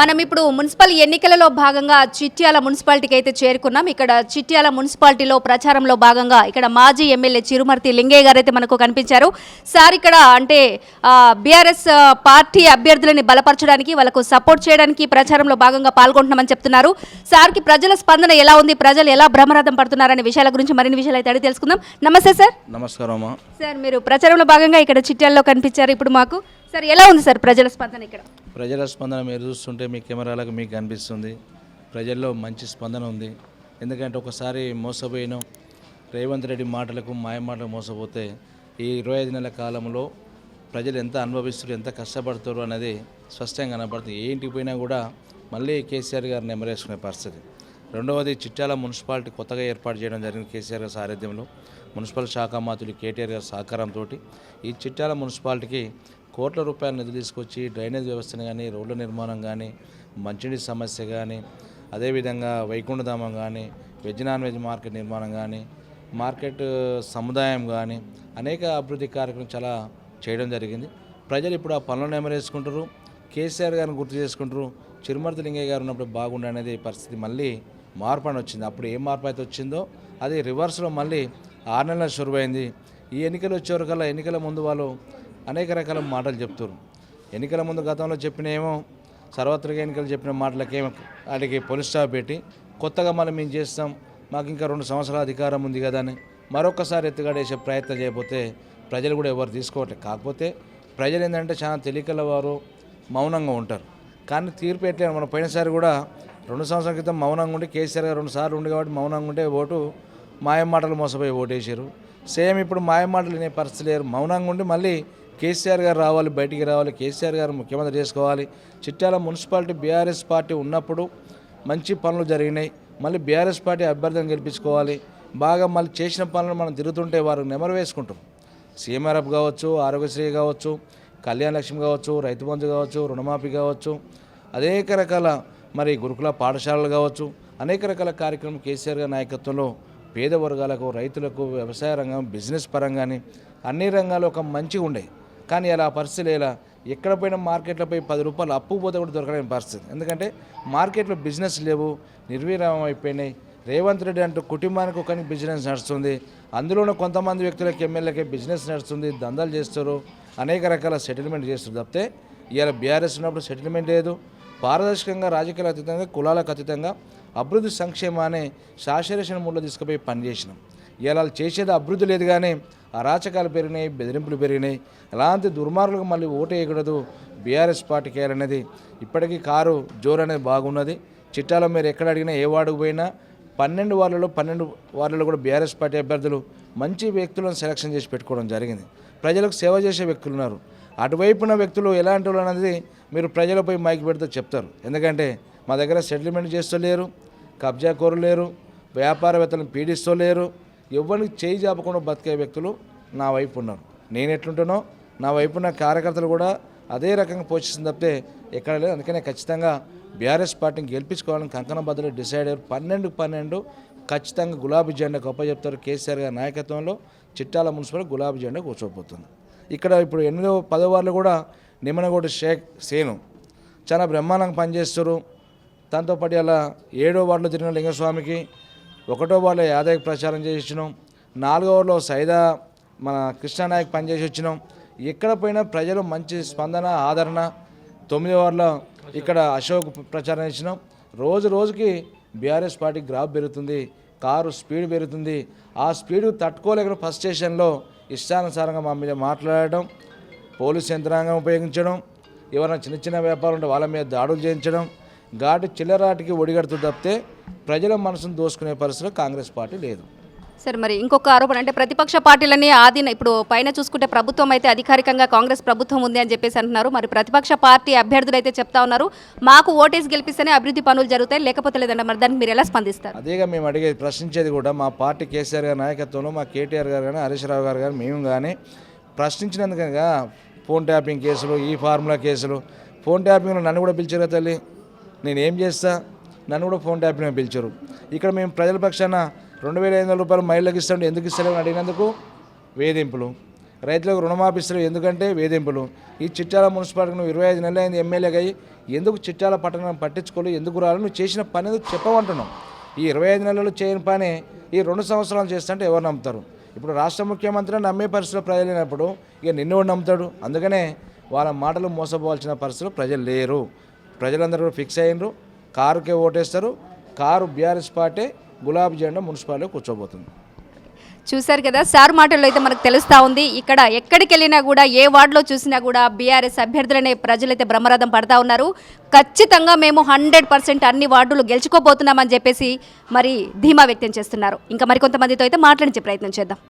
మనం ఇప్పుడు మున్సిపల్ ఎన్నికలలో భాగంగా చిట్యాల మున్సిపాలిటీకి అయితే చేరుకున్నాం. ఇక్కడ చిట్యాల మున్సిపాలిటీలో ప్రచారంలో భాగంగా ఇక్కడ మాజీ ఎమ్మెల్యే చిరుమర్తి లింగయ్య గారు అయితే మనకు కనిపించారు. సార్ ఇక్కడ అంటే బీఆర్ఎస్ పార్టీ అభ్యర్థులని బలపరచడానికి వాళ్ళకు సపోర్ట్ చేయడానికి ప్రచారంలో భాగంగా పాల్గొంటున్నామని చెప్తున్నారు. సార్కి ప్రజల స్పందన ఎలా ఉంది? ప్రజలు ఎలా భ్రమరథం పడుతున్నారనే విషయాల గురించి మరిన్ని విషయాలు అయితే అడిగి తెలుసుకుందాం. నమస్తే సార్. నమస్కారం సార్ మీరు ప్రచారంలో భాగంగా ఇక్కడ చిట్యాల్లో కనిపించారు ఇప్పుడు మాకు. సార్ ఎలా ఉంది సార్ ప్రజల స్పందన ఇక్కడ? ప్రజల స్పందన మీరు చూస్తుంటే మీ కెమెరాలకు మీకు కనిపిస్తుంది. ప్రజల్లో మంచి స్పందన ఉంది. ఎందుకంటే ఒకసారి మోసపోయిన రేవంత్ రెడ్డి మాటలకు మాయ మాటలకు మోసపోతే ఈ ఇరవై ఐదు నెలల కాలంలో ప్రజలు ఎంత అనుభవిస్తారు ఎంత కష్టపడతారు అనేది స్పష్టంగా కనపడుతుంది. ఏంటికి పోయినా కూడా మళ్ళీ కేసీఆర్ గారిని నెమరేసుకునే పరిస్థితి. రెండవది చిట్టాల మున్సిపాలిటీ కొత్తగా ఏర్పాటు చేయడం జరిగింది కేసీఆర్ గారి సారథ్యంలో. మున్సిపల్ శాఖ మంత్రులు కేటీఆర్ గారి సహకారంతో ఈ చిట్టాల మున్సిపాలిటీకి కోట్ల రూపాయల నిధులు తీసుకొచ్చి డ్రైనేజ్ వ్యవస్థను కానీ రోడ్ల నిర్మాణం కానీ మంచినీటి సమస్య కానీ అదేవిధంగా వైకుంఠధామం కానీ వెజ్ నాన్ వెజ్ మార్కెట్ నిర్మాణం కానీ మార్కెట్ సముదాయం కానీ అనేక అభివృద్ధి కార్యక్రమం చాలా చేయడం జరిగింది. ప్రజలు ఇప్పుడు ఆ పనులను ఎమరేసుకుంటారు కేసీఆర్ గారిని గుర్తు చేసుకుంటారు చిరుమర్తి లింగయ్య గారు ఉన్నప్పుడు బాగుండే అనేది పరిస్థితి మళ్ళీ మార్పు అని వచ్చింది. అప్పుడు ఏం మార్పు అయితే వచ్చిందో అది రివర్స్లో మళ్ళీ ఆరు నెలల షురువైంది. ఈ ఎన్నికలు వచ్చేవరకల్లా ఎన్నికల ముందు వాళ్ళు అనేక రకాల మాటలు చెప్తారు ఎన్నికల ముందు గతంలో చెప్పిన ఏమో సర్వత్రిక ఎన్నికలు చెప్పిన మాటలకేమో వాటికి పోలీస్ స్టాప్ పెట్టి కొత్తగా మనం మేము చేస్తాం మాకు ఇంకా రెండు సంవత్సరాల అధికారం ఉంది కదా అని మరొకసారి ఎత్తుగడేసే ప్రయత్నం చేయకపోతే ప్రజలు కూడా ఎవరు తీసుకోవట్లేదు కాకపోతే ప్రజలు ఏంటంటే చాలా తెలియకల వారు మౌనంగా ఉంటారు. కానీ తీర్పు ఎట్లేదు మనం పోయినసారి కూడా రెండు సంవత్సరాల క్రితం మౌనంగా ఉండి కేసీఆర్ గారు రెండు సార్లు ఉండి కాబట్టి మౌనంగా ఉంటే ఓటు మాయం మాటలు మోసపోయి ఓటేసారు సేమ్ ఇప్పుడు మాయం మాటలు వినే పరిస్థితి లేరు మౌనంగా ఉండి మళ్ళీ కేసీఆర్ గారు రావాలి బయటికి రావాలి కేసీఆర్ గారు ముఖ్యమంత్రి చేసుకోవాలి. చిట్యాల మున్సిపాలిటీ బీఆర్ఎస్ పార్టీ ఉన్నప్పుడు మంచి పనులు జరిగినాయి. మళ్ళీ బీఆర్ఎస్ పార్టీ అభ్యర్థిని గెలిపించుకోవాలి. బాగా మళ్ళీ చేసిన పనులు మనం తిరుగుతుంటే వారు నెమరు వేసుకుంటాం సీఎంఆర్ఎఫ్ కావచ్చు ఆరోగ్యశ్రీ కావచ్చు కళ్యాణ లక్ష్మి కావచ్చు రైతు బంధు కావచ్చు రుణమాఫీ కావచ్చు అనేక రకాల మరి గురుకుల పాఠశాలలు కావచ్చు అనేక రకాల కార్యక్రమం కేసీఆర్ గారి నాయకత్వంలో పేద వర్గాలకు రైతులకు వ్యవసాయ రంగం బిజినెస్ పరంగాని అన్ని రంగాలు ఒక మంచిగా ఉండే కానీ అలా పరిస్థితి ఇలా ఎక్కడ పోయినా మార్కెట్లో పోయి పది రూపాయలు అప్పు పోతే కూడా దొరకలేని పరిస్థితి. ఎందుకంటే మార్కెట్లో బిజినెస్ లేవు నిర్వీర్యం అయిపోయినాయి. రేవంత్ రెడ్డి అంటూ కుటుంబానికి ఒక బిజినెస్ నడుస్తుంది. అందులోనూ కొంతమంది వ్యక్తులకి ఎమ్మెల్యేకి బిజినెస్ నడుస్తుంది దందాలు చేస్తారు అనేక రకాల సెటిల్మెంట్ చేస్తారు. తప్పితే ఇవాళ బీఆర్ఎస్ ఉన్నప్పుడు సెటిల్మెంట్ లేదు. పారదర్శకంగా రాజకీయాల అతీతంగా కులాలకు అతీతంగా అభివృద్ధి సంక్షేమాన్ని శాశ్వరేషన్ మూడ్లో తీసుకుపోయి పనిచేసినాం. ఇవాళ చేసేది అభివృద్ధి లేదు కానీ అరాచకాలు పెరిగినాయి బెదిరింపులు పెరిగినాయి ఎలాంటి దుర్మార్గులకు మళ్ళీ ఓటు వేయకూడదు. బీఆర్ఎస్ పార్టీకి వేయాలనేది ఇప్పటికీ కారు జోరు అనేది బాగున్నది. చిట్టాలో మీరు ఎక్కడ అడిగినా ఏ వార్డుకు పోయినా పన్నెండు వార్డులలో పన్నెండు వార్డులలో కూడా బీఆర్ఎస్ పార్టీ అభ్యర్థులు మంచి వ్యక్తులను సెలక్షన్ చేసి పెట్టుకోవడం జరిగింది. ప్రజలకు సేవ చేసే వ్యక్తులు ఉన్నారు. అటువైపున వ్యక్తులు ఎలాంటి వాళ్ళు అనేది మీరు ప్రజలపై మైక్ పెడితే చెప్తారు. ఎందుకంటే మా దగ్గర సెటిల్మెంట్ చేస్తూ లేరు కబ్జా లేరు వ్యాపారవేత్తలను పీడిస్తూ లేరు ఎవరికి చేయి జాపకుండా బతికే వ్యక్తులు నా వైపు ఉన్నారు. నేను ఎట్లుంటానో నా వైపు ఉన్న కార్యకర్తలు కూడా అదే రకంగా పోషిస్తుంది తప్పితే ఎక్కడ లేదు. అందుకనే ఖచ్చితంగా బీఆర్ఎస్ పార్టీని గెలిపించుకోవాలని కంకణ బద్దలు డిసైడ్ అయ్యారు. పన్నెండు పన్నెండు ఖచ్చితంగా గులాబీ జెండా గొప్ప చెప్తారు కేసీఆర్ గారి నాయకత్వంలో. చిట్టాల మున్సిపల్ గులాబీ జెండా కూర్చోబోతుంది. ఇక్కడ ఇప్పుడు ఎనిమిదవ పదో వార్లు కూడా నిమ్మనగోడు షేక్ సేను చాలా బ్రహ్మాండంగా పనిచేస్తారు దాంతోపాటు అలా ఏడో వార్డులో తిరిగిన లింగస్వామికి ఒకటో వాళ్ళ యాదయ్య ప్రచారం చేసి వచ్చినాం నాలుగో సైదా మన కృష్ణానాయక్ పనిచేసి వచ్చినాం. ఎక్కడ పోయినా ప్రజలు మంచి స్పందన ఆదరణ. తొమ్మిదో ఇక్కడ అశోక్ ప్రచారం చేసినాం. రోజు రోజుకి బీఆర్ఎస్ పార్టీ గ్రాఫ్ పెరుగుతుంది కారు స్పీడ్ పెరుగుతుంది. ఆ స్పీడ్ తట్టుకోలేక ఫస్ట్ స్టేషన్లో ఇష్టానుసారంగా మా మీద మాట్లాడడం పోలీస్ యంత్రాంగం ఉపయోగించడం ఎవరైనా చిన్న చిన్న వ్యాపారం ఉంటే వాళ్ళ మీద దాడులు చేయించడం ఘాటు చిల్లరాటికి ఒడిగడుతూ తప్పితే ప్రజల మనసును దోసుకునే పరిస్థితిలో కాంగ్రెస్ పార్టీ లేదు. సార్ మరి ఇంకొక ఆరోపణ అంటే ప్రతిపక్ష పార్టీలన్నీ ఆదిన ఇప్పుడు పైన చూసుకుంటే ప్రభుత్వం అయితే అధికారికంగా కాంగ్రెస్ ప్రభుత్వం ఉంది అని చెప్పేసి అంటున్నారు. మరి ప్రతిపక్ష పార్టీ అభ్యర్థులు అయితే చెప్తా ఉన్నారు. మాకు ఓటేసి గెలిపిస్తేనే అభివృద్ధి పనులు జరుగుతాయి లేకపోతే లేదంటే మరి దానికి మీరు ఎలా స్పందిస్తారు? అదేగా మేము అడిగేది ప్రశ్నించేది కూడా మా పార్టీ కేసీఆర్ గారి నాయకత్వంలో మా కేటీఆర్ గారు కానీ హరీష్ రావు గారు కానీ మేము కానీ ప్రశ్నించినందుకనగా ఫోన్ ట్యాపింగ్ కేసులు ఈ ఫార్ములా కేసులు ఫోన్ ట్యాపింగ్లో నన్ను కూడా పిలిచారా తల్లి? నేను ఏం చేస్తా? నన్ను కూడా ఫోన్ ట్యాపింగ్ పిలిచారు. ఇక్కడ మేము ప్రజల పక్షాన రెండు వేల ఐదు వందల రూపాయలు మహిళలకు ఇస్తాం ఎందుకు ఇస్తలేమని అడిగినందుకు వేధింపులు. రైతులకు రుణమాపిస్తారు ఎందుకంటే వేధింపులు. ఈ చిట్టాల మున్సిపాలిటీ నువ్వు ఇరవై ఐదు నెలలు అయింది ఎమ్మెల్యేగా అయ్యి ఎందుకు చిట్టాల పట్టణం పట్టించుకోలేదు? ఎందుకు రాలి నువ్వు చేసిన పని ఎందుకు చెప్పమంటున్నావు. ఈ ఇరవై ఐదు నెలలు చేయని పని ఈ రెండు సంవత్సరాలు చేస్తుంటే ఎవరు నమ్ముతారు? ఇప్పుడు రాష్ట్ర ముఖ్యమంత్రి నమ్మే పరిస్థితిలో ప్రజలు లేనప్పుడు ఇక నిన్ను నమ్ముతాడు? అందుకనే వాళ్ళ మాటలు మోసపోవాల్సిన పరిస్థితిలో ప్రజలు లేరు. ప్రజలందరూ కూడా ఫిక్స్ అయినరు. కారుకే ఓటేస్తారు. కారు బీఆర్ఎస్ పార్టీ గులాబీ జెండా మున్సిపాలిటీ కూర్చోబోతుంది. చూశారు కదా సార్ మాటల్లో అయితే మనకు తెలుస్తూ ఉంది. ఇక్కడ ఎక్కడికి వెళ్ళినా కూడా ఏ వార్డులో చూసినా కూడా బీఆర్ఎస్ అభ్యర్థులనే ప్రజలైతే బ్రహ్మరథం పడతా ఉన్నారు. ఖచ్చితంగా మేము హండ్రెడ్ పర్సెంట్ అన్ని వార్డులు గెలుచుకోబోతున్నామని చెప్పేసి మరి ధీమా వ్యక్తం చేస్తున్నారు. ఇంకా మరికొంతమందితో అయితే మాట్లాడించే ప్రయత్నం చేద్దాం.